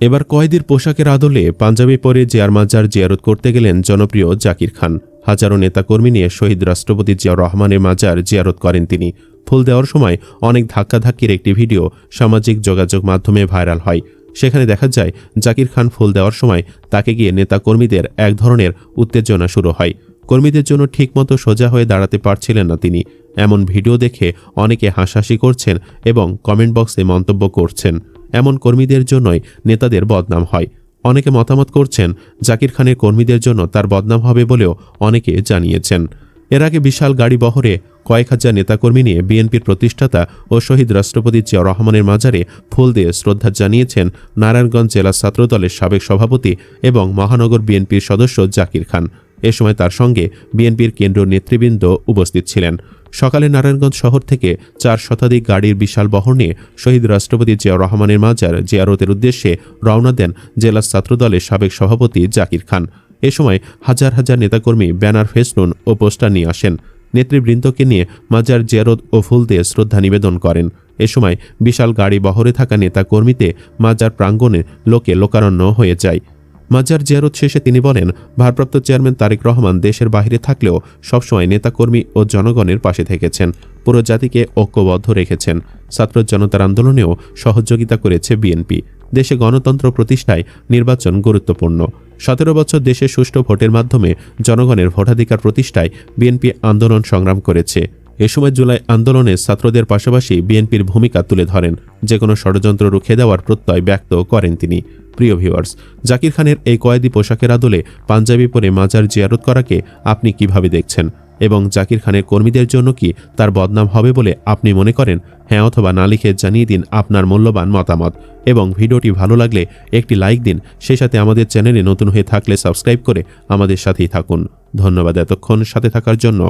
এবার কয়েদির পোশাকের আদলে পাঞ্জাবি পরে জিয়ার মাজার জিয়ারত করতে গেলেন জনপ্রিয় জাকির খান। হাজারো নেতাকর্মী নিয়ে শহীদ রাষ্ট্রপতি জিয়াউর রহমানের মাজার জিয়ারত করেন তিনি। ফুল দেওয়ার সময় অনেক ধাক্কাধাক্কির একটি ভিডিও সামাজিক যোগাযোগ মাধ্যমে ভাইরাল হয়। সেখানে দেখা যায়, জাকির খান ফুল দেওয়ার সময় তাকে গিয়ে নেতাকর্মীদের এক ধরনের উত্তেজনা শুরু হয়। কর্মীদের জন্য ঠিকমতো সোজা হয়ে দাঁড়াতে পারছিলেন না তিনি। এমন ভিডিও দেখে অনেকে হাসাহাসি করছেন এবং কমেন্ট বক্সে মন্তব্য করছেন। এমন কর্মীদের জন্যই নেতাদের বদনাম হয়। অনেকে মতামত করছেন, জাকির খানের কর্মীদের জন্য তার বদনাম হবে বলেও অনেকে জানিয়েছেন। এর আগে বিশাল গাড়ি বহরে কয়েক হাজার নেতাকর্মী নিয়ে বিএনপির প্রতিষ্ঠাতা ও শহীদ রাষ্ট্রপতি জিয়া রহমানের মাজারে ফুল দিয়ে শ্রদ্ধা জানিয়েছেন নারায়ণগঞ্জ জেলা ছাত্রদলের সাবেক সভাপতি এবং মহানগর বিএনপির সদস্য জাকির খান। এ সময় তার সঙ্গে বিএনপির কেন্দ্রীয় নেতৃবৃন্দ উপস্থিত ছিলেন। সকালে নারায়ণগঞ্জ শহর থেকে চার শতাধিক গাড়ির বিশাল বহর নিয়ে শহীদ রাষ্ট্রপতি জিয়া রহমানের মাজার জিয়ারতের উদ্দেশ্যে রওনা দেন জেলা ছাত্রদলের সাবেক সভাপতি জাকির খান। এ সময় হাজার হাজার নেতাকর্মী, ব্যানার ফেস্টুন ও পোস্টার নিয়ে আসেন। নেতৃবৃন্দকে নিয়ে মাজার জিয়ারত ও ফুল দিয়ে শ্রদ্ধা নিবেদন করেন। এ সময় বিশাল গাড়ি বহরে থাকা নেতা কর্মীতে মাজার প্রাঙ্গণে লোকে লোকারণ্য হয়ে যায়। মাজার জিয়ারত শেষে তিনি বলেন, ভারপ্রাপ্ত চেয়ারম্যান তারেক রহমান দেশের বাইরে থাকলেও সবসময় নেতাকর্মী ও জনগণের পাশে থেকেছেন, পুরো জাতিকে ঐক্যবদ্ধ রেখেছেন। ছাত্র জনতার আন্দোলনেও সহযোগিতা করেছে বিএনপি। দেশে গণতন্ত্র প্রতিষ্ঠায় নির্বাচন গুরুত্বপূর্ণ। সতেরো বছর দেশে সুষ্ঠু ভোটের মাধ্যমে জনগণের ভোটাধিকার প্রতিষ্ঠায় বিএনপি আন্দোলন সংগ্রাম করেছে। এ সময় জুলাই আন্দোলনে ছাত্রদের পাশাপাশি বিএনপির ভূমিকা তুলে ধরেন। যে কোনো ষড়যন্ত্র রুখে দেওয়ার প্রত্যয় ব্যক্ত করেন তিনি। প্রিয় ভিউয়ার্স জাকির খানের এই কয়েদি পোশাকের আদলে পাঞ্জাবি পরে মাজার জিয়ারত করাকে আপনি কীভাবে দেখছেন? এবং জাকির খানের কর্মীদের জন্য কি তার বদনাম হবে বলে আপনি মনে করেন? হ্যাঁ অথবা না লিখে জানিয়ে দিন আপনার মূল্যবান মতামত। এবং ভিডিওটি ভালো লাগলে একটি লাইক দিন। সেই সাথে আমাদের চ্যানেলে নতুন হয়ে থাকলে সাবস্ক্রাইব করে আমাদের সাথেই থাকুন। ধন্যবাদ এতক্ষণ সাথে থাকার জন্য।